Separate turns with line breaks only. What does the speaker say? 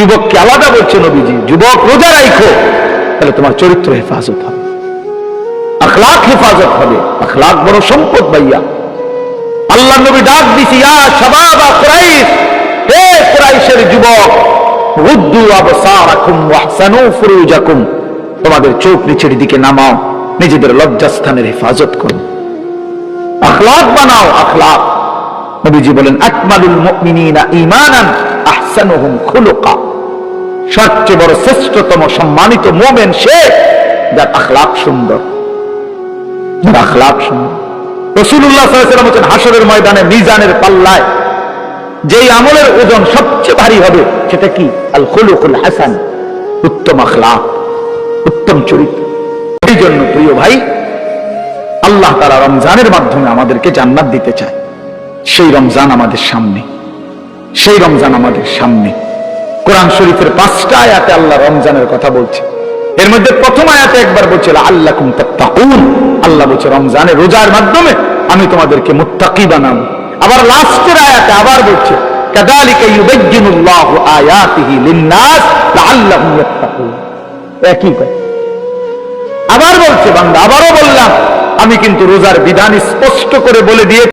যুবককে আলাদা বলছে নবীজি, যুবক রোজা রাখো তাহলে তোমার চরিত্র হেফাজত হবে। আখলাক হেফাজত হবে। আখলাক বড় সম্পদ ভাইয়া। আল্লাহ নবী ডাক দিছি যুবক তোমাদের চোখ নিচের দিকে নামাও, নিজেদের লজ্জাস্থানের হেফাজত করো। আখলাক বানাও, আখলাক। নবীজি বলেন, আকমালুল মুমিনিনা ঈমানান আহসানুহুম খুলুকা। সবচেয়ে বড় শ্রেষ্ঠতম সম্মানিত মোমেন সে যার আখলাক সুন্দর। যার আখলাক সুন্দর। হচ্ছেন হাসরের ময়দানে মিজানের পাল্লায় যেই আমলের ওজন সবচেয়ে ভারী হবে, সেটা কি? আল খুলুকুল হাসান, উত্তম আখলাক উত্তম চরিত্র। এই জন্য প্রিয় ভাই, আল্লাহ তারা রমজানের মাধ্যমে আমাদেরকে জান্নাত দিতে চায়। সেই রমজান আমাদের সামনে। সেই রমজান আমাদের সামনে। কোরআন শরীফের পাঁচটা আয়াতে আল্লাহ রমজানের কথা বলছে। এর মধ্যে প্রথম আয়াতে একবার বলছিল আল্লাহ কুম তাত্তাকুন। আল্লাহ বলছে, রমজানের রোজার মাধ্যমে আমি তোমাদেরকে মুত্তাকি বানাবো। আবার লাস্টের আয়াতে আবার বলছে আবার বলছে, বান্দা, আবারও বললাম, আমি কিন্তু রোজার বিধান স্পষ্ট করে বলে দিয়ে